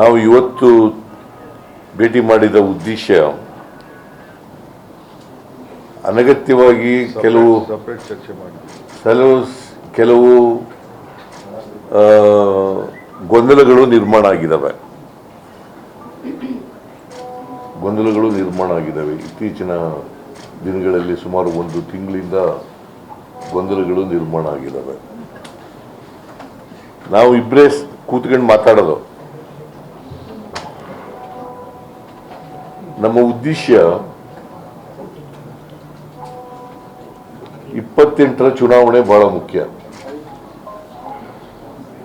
ನಾವು ಇವತ್ತು ಭೇಟಿ ಮಾಡಿದ ಉದ್ದೇಶ ಅನಗತ್ಯವಾಗಿ ಕೆಲವು ಸಪ್ರೇಟ್ ಚರ್ಚೆ ಮಾಡಿ ಕೆಲವು ಕೆಲವು ಗೊಂದಲಗಳು ನಿರ್ಮಾಣ ಆಗಿದ್ದಾವೆ. ಗೊಂದಲಗಳು ನಿರ್ಮಾಣ ಆಗಿದ್ದಾವೆ. ಇತ್ತೀಚಿನ ದಿನಗಳಲ್ಲಿ ಸುಮಾರು ಒಂದು ತಿಂಗಳಿಂದ ಗೊಂದಲಗಳು ನಿರ್ಮಾಣ ಆಗಿದ್ದಾವೆ. ನಾವು ಇಬ್ಬರೇ ಕೂತ್ಕೊಂಡು ಮಾತಾಡೋದು. ನಮ್ಮ ಉದ್ದೇಶ ಇಪ್ಪತ್ತೆಂಟರ ಚುನಾವಣೆ ಬಹಳ ಮುಖ್ಯ.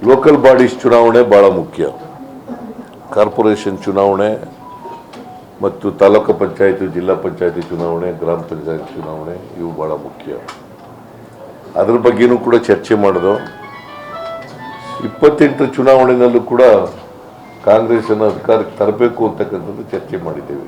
ಲೋಕಲ್ ಬಾಡೀಸ್ ಚುನಾವಣೆ ಬಹಳ ಮುಖ್ಯ. ಕಾರ್ಪೊರೇಷನ್ ಚುನಾವಣೆ ಮತ್ತು ತಾಲೂಕು ಪಂಚಾಯಿತಿ, ಜಿಲ್ಲಾ ಪಂಚಾಯಿತಿ ಚುನಾವಣೆ, ಗ್ರಾಮ ಪಂಚಾಯತ್ ಚುನಾವಣೆ ಇವು ಬಹಳ ಮುಖ್ಯ. ಅದ್ರ ಬಗ್ಗೆನೂ ಕೂಡ ಚರ್ಚೆ ಮಾಡೋದು. ಇಪ್ಪತ್ತೆಂಟರ ಚುನಾವಣೆಯಲ್ಲೂ ಕೂಡ ಕಾಂಗ್ರೆಸ್ಸನ್ನು ಅಧಿಕಾರಕ್ಕೆ ತರಬೇಕು ಅಂತಕ್ಕಂಥದ್ದು ಚರ್ಚೆ ಮಾಡಿದ್ದೇವೆ.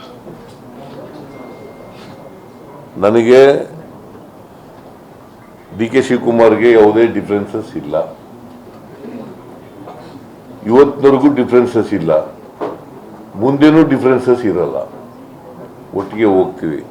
ನನಗೆ ಡಿ ಕೆ ಶಿವಕುಮಾರ್ಗೆ ಯಾವುದೇ ಡಿಫ್ರೆನ್ಸಸ್ ಇಲ್ಲ. ಇವತ್ತಿನವರೆಗೂ ಡಿಫ್ರೆನ್ಸಸ್ ಇಲ್ಲ. ಮುಂದೇನೂ ಡಿಫ್ರೆನ್ಸಸ್ ಇರಲ್ಲ. ಒಟ್ಟಿಗೆ ಹೋಗ್ತೀವಿ.